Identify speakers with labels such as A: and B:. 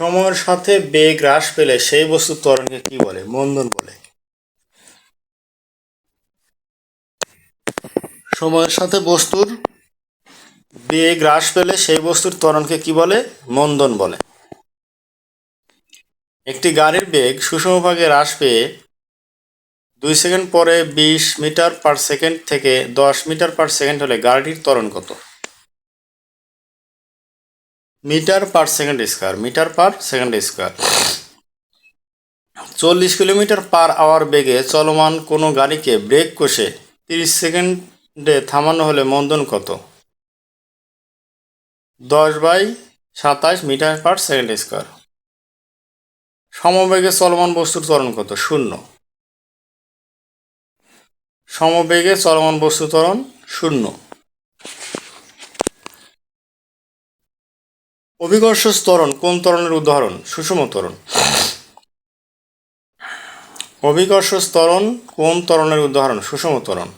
A: সময়ের সাথে বেগ হ্রাস পেলে সেই বস্তুর ত্বরণকে কি বলে? মন্দন বলে। সময়ের সাথে বস্তুর বেগ হ্রাস পেলে সেই বস্তুর ত্বরণকে কি বলে? মন্দন বলে। একটি গাড়ির বেগ সুষমভাগে হ্রাস পেয়ে দুই সেকেন্ড পরে বিশ মিটার পার সেকেন্ড থেকে দশ মিটার পার সেকেন্ড হলে গাড়িটির ত্বরণ কত? Metre per second square, metre per second square. চল্লিশ কিলোমিটার পার আওয়ার বেগে চলমান কোনো গাড়িকে ব্রেক কষে তিরিশ সেকেন্ডে থামানো হলে মন্দন কত? দশ বাই সাতাশ মিটার পার সেকেন্ড স্কোয়ার। সমবেগে চলমান বস্তুর ত্বরণ কত? শূন্য। সমবেগে চলমান বস্তু ত্বরণ শূন্য। অভিকর্ষ স্তরণ কোন ত্বরণের উদাহরণ? সুষম ত্বরণ। অভিকর্ষ স্তরণ কোন ত্বরণের উদাহরণ? সুষম ত্বরণ।